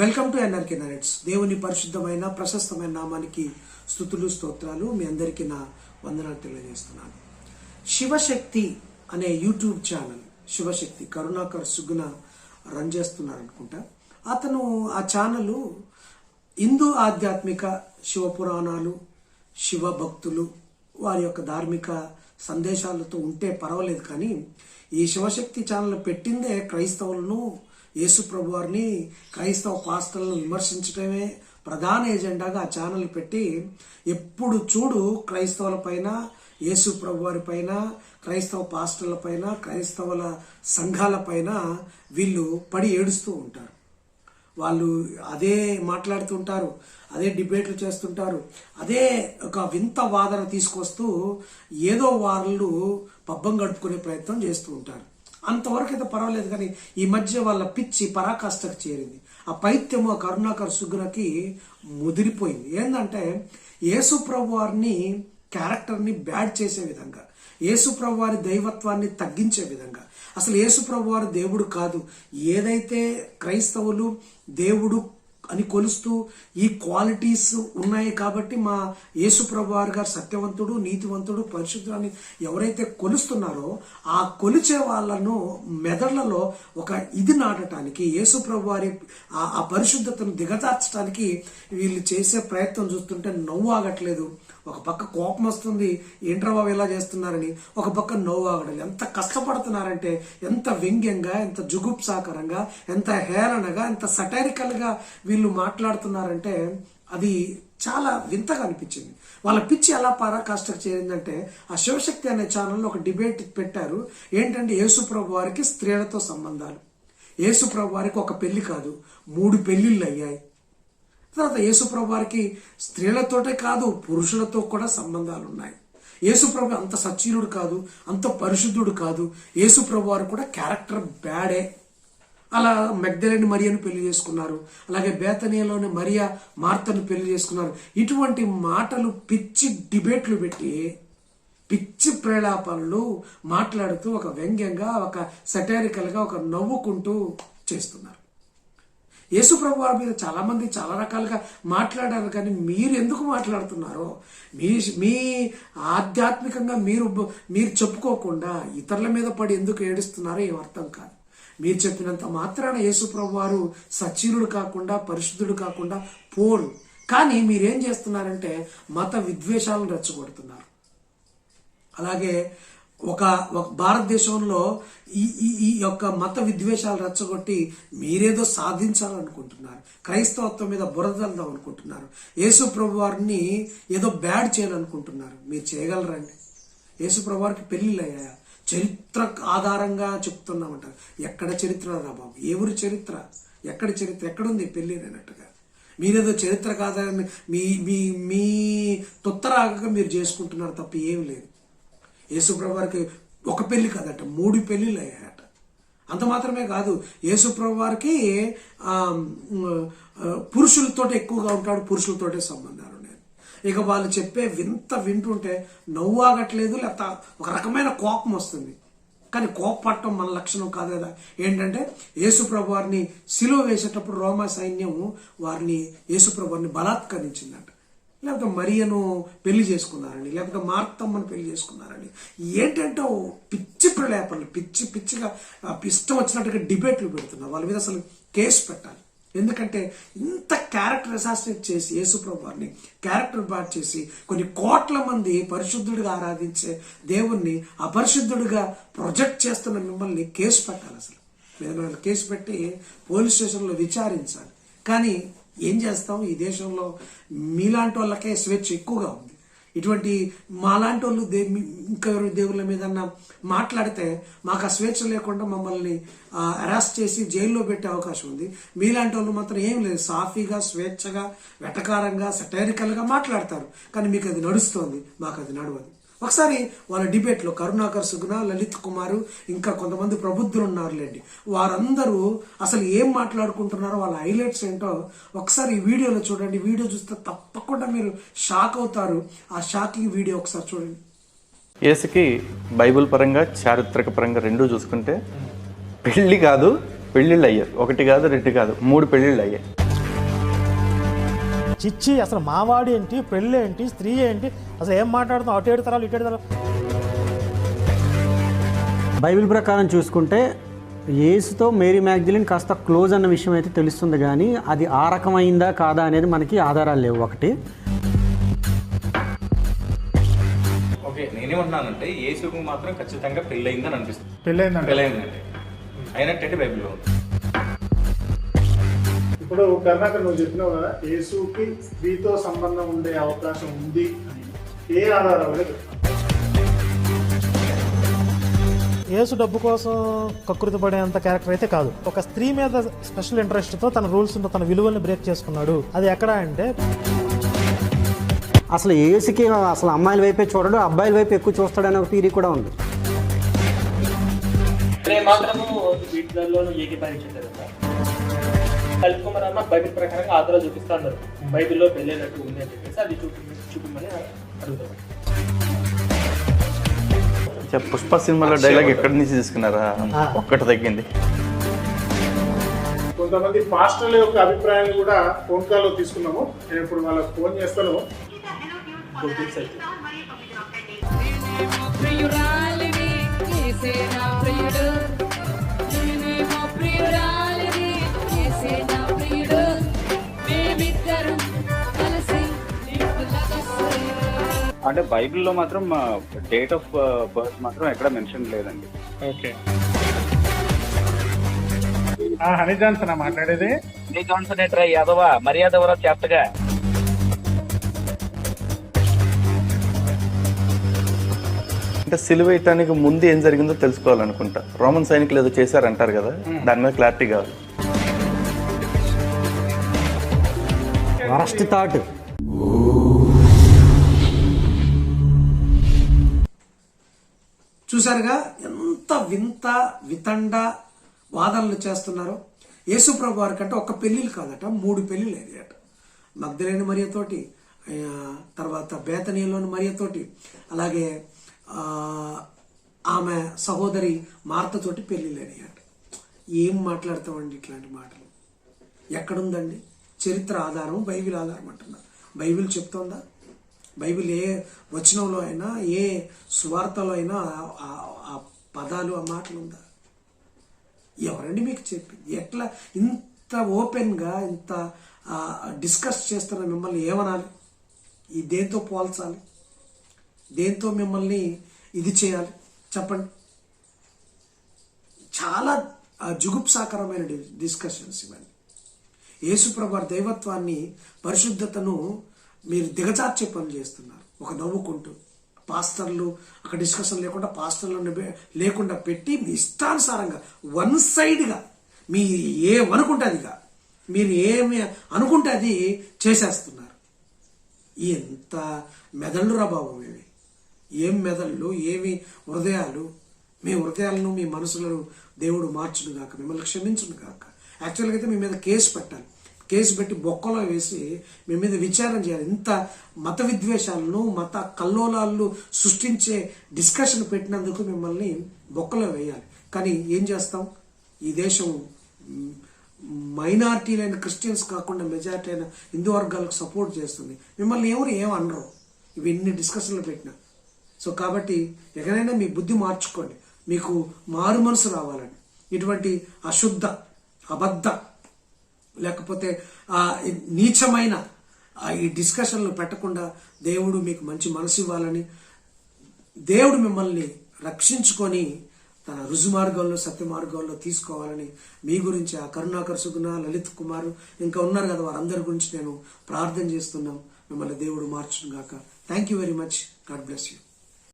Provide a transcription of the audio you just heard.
Welcome to NRK nights. దేవుని పరిశుద్ధమైన ప్రశస్తమైన నామానికి స్థుతులు స్తోత్రాలు మీ అందరికీ నా వందనాలు తెలియజేస్తున్నాను. శివశక్తి అనే YouTube channel Shivashakti Karunakar Suguna run చేస్తున్నారు అనుకుంటా అతను ఆ ఛానల్ హిందూ ఆధ్యాత్మిక శివ పురాణాలు శివ భక్తులు వారి యొక్క ధార్మిక సందేశాలతో ఉంటే పర్వాలేదు కానీ ఈ శివశక్తి ఛానల్ పెట్టిందే క్రైస్తవులను యేసుప్రభు వారిని క్రైస్తవ పాస్టర్లను విమర్శించడమే ప్రధాన ఎజెండాగా ఆ ఛానల్ పెట్టి ఎప్పుడు చూడు క్రైస్తవుల పైన యేసు ప్రభు వారి పైన క్రైస్తవ పాస్టర్ల పైన క్రైస్తవుల సంఘాల పైన వీళ్ళు పడి ఏడుస్తూ ఉంటారు. వాళ్ళు అదే మాట్లాడుతుంటారు అదే డిబేట్లు చేస్తుంటారు అదే ఒక వింత వాదన తీసుకొస్తూ ఏదో వాళ్ళు పబ్బం గడుపుకునే ప్రయత్నం చేస్తూ ఉంటారు. అంతవరకు అయితే పర్వాలేదు కానీ ఈ మధ్య వాళ్ళ పిచ్చి పరాకాష్ఠకు చేరింది. ఆ పైత్యము ఆ కరుణాకర్ సుగ్రకి ముదిరిపోయింది. ఏంటంటే యేసుప్రభు వారిని క్యారెక్టర్ని బ్యాడ్ చేసే విధంగా యేసుప్రభు వారి దైవత్వాన్ని తగ్గించే విధంగా. అసలు యేసుప్రభు వారు దేవుడు కాదు. ఏదైతే క్రైస్తవులు దేవుడు అని కొలుస్తూ ఈ క్వాలిటీస్ ఉన్నాయి కాబట్టి మా యేసు ప్రభు వారు గారు సత్యవంతుడు నీతివంతుడు పరిశుద్ధుడు ఎవరైతే కొలుస్తున్నారో ఆ కొలిచే వాళ్ళను మెదళ్ళలో ఒక ఇది నాటడానికి యేసు ప్రభు వారి ఆ- ఆ పరిశుద్ధతను దిగజార్చడానికి వీళ్ళు చేసే ప్రయత్నం చూస్తుంటే నవ్వు ఆగట్లేదు. ఒక పక్క కోపం వస్తుంది ఏంట్రా బాబు ఇలా చేస్తున్నారని? ఒక పక్క నవ్వు ఆగడం. ఎంత కష్టపడుతున్నారంటే ఎంత వ్యంగ్యంగా ఎంత జుగుప్సాకరంగా ఎంత హేళనగా ఎంత సటైరికల్గా వీళ్ళు మాట్లాడుతున్నారంటే అది చాలా వింతగా అనిపించింది. వాళ్ళ పిచ్చి ఎలా పరాకాష్ఠకు చేరిందంటే ఆ శివశక్తి అనే ఛానల్లో ఒక డిబేట్ పెట్టారు. ఏంటంటే యేసుప్రభు వారికి స్త్రీలతో సంబంధాలు. యేసుప్రభు వారికి ఒక పెళ్ళి కాదు మూడు పెళ్ళిళ్ళు అయ్యాయి. తర్వాత యేసుప్రభు వారికి స్త్రీలతోటే కాదు పురుషులతో కూడా సంబంధాలు ఉన్నాయి యేసుప్రభు అంత సచ్చీనుడు కాదు అంత పరిశుద్ధుడు కాదు. యేసుప్రభు వారు కూడా క్యారెక్టర్ బ్యాడే. అలా మెగ్దలేని మరియను పెళ్ళి చేసుకున్నారు. అలాగే బేతనీయలోని మరియా మార్తను పెళ్ళి చేసుకున్నారు. ఇటువంటి మాటలు పిచ్చి డిబేట్లు పెట్టి పిచ్చి ప్రేలాపనలు మాట్లాడుతూ ఒక వ్యంగ్యంగా ఒక సెటారికల్గా ఒక నవ్వుకుంటూ చేస్తున్నారు. యేసు ప్రభు వారి మీద చాలా మంది చాలా రకాలుగా మాట్లాడారు కానీ మీరు ఎందుకు మాట్లాడుతున్నారో? మీ మీ ఆధ్యాత్మికంగా మీరు మీరు చెప్పుకోకుండా ఇతరుల మీద పడి ఎందుకు ఏడుస్తున్నారో ఏం అర్థం కాదు. మీరు చెప్పినంత మాత్రాన యేసు ప్రభు వారు సచీనుడు కాకుండా పరిశుద్ధుడు కాకుండా పోరు. కానీ మీరేం చేస్తున్నారంటే మత విద్వేషాలను రెచ్చగొడుతున్నారు. అలాగే ఒక ఒక భారతదేశంలో ఈ ఈ ఈ యొక్క మత విద్వేషాలు రెచ్చగొట్టి మీరేదో సాధించాలనుకుంటున్నారు. క్రైస్తవత్వం మీద బురదల్దాం అనుకుంటున్నారు. యేసు ప్రభు వారిని ఏదో బ్యాడ్ చేయాలనుకుంటున్నారు. మీరు చేయగలరండి. యేసు ప్రభు వారికి పెళ్ళిళ్ళు అయ్యాయా? చరిత్ర ఆధారంగా చెప్తున్నామంటారు. ఎక్కడ చరిత్ర రా బాబు? ఎవరి చరిత్ర? ఎక్కడ చరిత్ర? ఎక్కడుంది పెళ్ళి అన్నట్టుగా? మీరేదో చరిత్ర కాదని మీ మీ మీ తొత్తరాగా మీరు చేసుకుంటున్నారు తప్ప ఏమి లేదు. యేసుప్రభువారికి ఒక పెళ్ళి కదట మూడు పెళ్ళిలు అయ్యాయట. అంత మాత్రమే కాదు యేసుప్రభు వారికి ఆ, ఎక్కువగా ఉంటాడు పురుషులతోటే సంబంధాలు ఉన్నాయి ఇక వాళ్ళు చెప్పే వింత వింటుంటే నవ్వు ఆగట్లేదు లేకపోతే ఒక రకమైన కోపం వస్తుంది. కానీ కోపపడటం మన లక్షణం కాదు కదా. ఏంటంటే యేసుప్రభు వారిని సిలువ వేసేటప్పుడు రోమా సైన్యం వారిని యేసుప్రభు వారిని బలాత్కరించిందంట. లేకపోతే మరియను పెళ్ళి చేసుకున్నారని లేకపోతే మార్తమ్మను పెళ్ళి చేసుకున్నారని. ఏంటంటే పిచ్చి ప్రలేపనలు పిచ్చి పిచ్చిగా ఆ, ఇష్టం వచ్చినట్టుగా డిబేట్లు పెడుతున్నారు. వాళ్ళ మీద అసలు కేసు పెట్టాలి. ఎందుకంటే ఇంత క్యారెక్టర్ అసాసినేట్ చేసి యేసుప్రభు వారిని క్యారెక్టర్ బాట్ చేసి కొన్ని కోట్ల మంది పరిశుద్ధుడిగా ఆరాధించే దేవుణ్ణి అపరిశుద్ధుడిగా ప్రొజెక్ట్ చేస్తున్న మిమ్మల్ని కేసు పెట్టాలి అసలు. మీద మీద కేసు పెట్టి పోలీస్ స్టేషన్లో విచారించాలి. కానీ ఏం చేస్తాం ఈ దేశంలో మీలాంటి వాళ్ళకే స్వేచ్ఛ ఎక్కువగా ఉంది. ఇటువంటి మాలాంటి వాళ్ళు దే ఇంకా దేవుళ్ళ మీద మాట్లాడితే మాకు ఆ స్వేచ్ఛ లేకుండా మమ్మల్ని అరెస్ట్ చేసి జైల్లో పెట్టే అవకాశం ఉంది. మీలాంటి వాళ్ళు మాత్రం ఏం లేదు. సాఫీగా స్వేచ్ఛగా వెటకారంగా సటైరికల్గా మాట్లాడతారు. కానీ మీకు అది నడుస్తోంది. మాకు అది నడవదు. ఒకసారి వాళ్ళ డిబేట్లో కరుణాకర్ సుగుణ లలిత్ కుమార్ ఇంకా కొంతమంది ప్రబుద్ధులు ఉన్నారులేండి వారందరూ అసలు ఏం మాట్లాడుకుంటున్నారో వాళ్ళ హైలైట్స్ ఏంటో ఒకసారి ఈ వీడియోలో చూడండి. వీడియో చూస్తే తప్పకుండా మీరు షాక్ అవుతారు. ఆ షాకింగ్ వీడియో ఒకసారి చూడండి. యేసుకి బైబిల్ పరంగా చారిత్రక పరంగా రెండూ చూసుకుంటే పెళ్ళి కాదు పెళ్ళిళ్ళు అయ్యారు ఒకటి కాదు రెండు కాదు మూడు పెళ్ళిళ్ళు అయ్యాయి. చిచ్చి అసలు మావాడి ఏంటి పెళ్ళి ఏంటి స్త్రీ ఏంటి అసలు ఏం మాట్లాడుతాం అటు ఏడు తరాలు ఇటు ఏడు తరాలు. బైబిల్ ప్రకారం చూసుకుంటే యేసుతో మేరీ మ్యాగ్జిలిన్ కాస్త క్లోజ్ అన్న విషయం అయితే తెలుస్తుంది కానీ అది ఆ రకమైందా కాదా అనేది మనకి ఆధారాలు లేవు. ఒకటి. ఓకే నేనేమంటున్నానంటే యేసుకు మాత్రం ఖచ్చితంగా పెళ్ళయిందని అనిపిస్తుంది. పెళ్ళైందంట పెళ్ళయిందంటే అయినట్టయితే బైబిల్లో ఉంది. ఇప్పుడు కర్ణాకర్ నువ్వు చెప్పినావు కదా యేసుకి స్త్రీతో సంబంధం ఉండే అవకాశం ఉంది అని. ఏ ఆధారాలు యేసు డబ్బు కోసం కకృతి పడేంత క్యారెక్టర్ అయితే కాదు. ఒక స్త్రీ మీద స్పెషల్ ఇంట్రెస్ట్తో తన రూల్స్ తన విలువల్ని బ్రేక్ చేసుకున్నాడు. అది ఎక్కడ అంటే? అసలు యేసుకి అసలు అమ్మాయిల వైపే చూడడు అబ్బాయిల వైపు ఎక్కువ చూస్తాడనే ఒక థీరీ కూడా ఉంది. మాత్రము వీటిలోనూ ఏకీభవించలేదు కుమార్ అన్న బైబిల్ ప్రకారంగా ఆధారాలు చూపిస్తా అన్నారు బైబిల్లో పెళ్ళైనట్టు ఉంది అని చెప్పేసి అది చూపి చూపించమని అడుగుతాను చ- పుష్ప సినిమాలో డైలాగ్ ఎక్కడి నుంచి తీసుకున్నారా? ఒక్కటి తగ్గింది. కొంతమంది పాస్టర్ల యొక్క అభిప్రాయాన్ని కూడా ఫోన్ కాల్లో తీసుకున్నాము. నేను ఇప్పుడు వాళ్ళకి ఫోన్ చేస్తాను. ప్రియురాలిని ఏసేనా ప్రియుడు. అంటే బైబిల్లో మాత్రం డేట్ ఆఫ్ బర్త్ మాత్రం ఎక్కడ మెన్షన్ లేదండి. ఓకే. హనీ జాన్సన్ మాట్లాడేది? నీ జాన్సన్ ఎట్రా యాదవ? మర్యాద ఎవరో చేస్తగా అంటే సిలువేయటానికి ముందు ఏం జరిగిందో తెలుసుకోవాలనుకుంటా. రోమన్ సైనికులు ఏదో చేశారంటారు కదా దాని మీద క్లారిటీ కావాలి. వరస్ట్ థాట్ చూసారుగా ఎంత వింత వితండ వాదనలు చేస్తున్నారో. యేసుప్రభు వారి కంటే ఒక పెళ్ళిళ్ళు కాదట మూడు పెళ్ళిళ్ళు అయ్యాట మగ్ధలేని మరియతోటి తర్వాత బేతనీయలోని మరియతోటి అలాగే ఆమె సహోదరి మార్తతోటి పెళ్ళిళ్ళు అయ్యాట ఏం మాట్లాడతామండి ఇట్లాంటి మాటలు? ఎక్కడుందండి? చరిత్ర ఆధారం బైబిల్ ఆధారం అంటున్నారు బైబిల్ చెప్తోందా? బైబిల్ ఏ వచనంలో అయినా ఏ సువార్తలో అయినా ఆ- ఆ- పదాలు ఆ మాటలు ఉందా? ఎవరండి మీకు చెప్పింది? ఎట్లా ఇంత ఓపెన్గా ఇంత డిస్కస్ చేస్తున్న మిమ్మల్ని ఏమనాలి? ఈ దేంతో పోల్చాలి? దేంతో మిమ్మల్ని ఇది చేయాలి? చెప్పండి. చాలా ఆ, జుగుప్సాకరమైన డిస్కషన్స్ ఇవన్నీ. యేసుప్రభు దైవత్వాన్ని పరిశుద్ధతను మీరు దిగజార్చే పనులు చేస్తున్నారు. ఒక నవ్వుకుంటూ పాస్టర్లు అక్కడ డిస్కషన్ లేకుండా పాస్టర్లను లేకుండా పెట్టి మీ ఇష్టానుసారంగా వన్ సైడ్గా మీ ఏమనుకుంటే మీరు ఏమి అనుకుంటే అది చేసేస్తున్నారు. ఎంత మెదళ్ళు రా బాబు ఇవి. ఏం మెదళ్ళు ఏమి హృదయాలు. మీ హృదయాలను మీ మనసులను దేవుడు మార్చును గాక మిమ్మల్ని క్షమించును గాక యాక్చువల్గా అయితే మీ మీద కేసు పెట్టాలి. కేసు పెట్టి బొక్కలో వేసి మీ మీద విచారణ చేయాలి. ఇంత మత విద్వేషాలను మత కల్లోలాలను సృష్టించే డిస్కషన్ పెట్టినందుకు మిమ్మల్ని బొక్కలో వేయాలి. కానీ ఏం చేస్తాం? ఈ దేశం మైనార్టీలైన క్రిస్టియన్స్ కాకుండా మెజారిటీ అయిన హిందూ వర్గాలకు సపోర్ట్ చేస్తుంది. మిమ్మల్ని ఎవరు ఏమనరు ఇవి ఎన్ని డిస్కషన్లు పెట్టినా. సో కాబట్టి ఎక్కడైనా మీ బుద్ధి మార్చుకోండి. మీకు మారు మనసు రావాలని. ఇటువంటి అశుద్ధ అబద్ధ లేకపోతే ఆ నీచమైన ఆ ఈ డిస్కషన్లు పెట్టకుండా దేవుడు మీకు మంచి మనసు ఇవ్వాలని దేవుడు మిమ్మల్ని రక్షించుకొని తన రుజు సత్యమార్గాల్లో సత్య తీసుకోవాలని మీ గురించి ఆ కరుణాకర్ సుగుణ లలిత్ కుమార్ ఇంకా ఉన్నారు కదా వారందరి గురించి నేను ప్రార్థన చేస్తున్నాం. మిమ్మల్ని దేవుడు మార్చును గాక. Thank you very much God bless you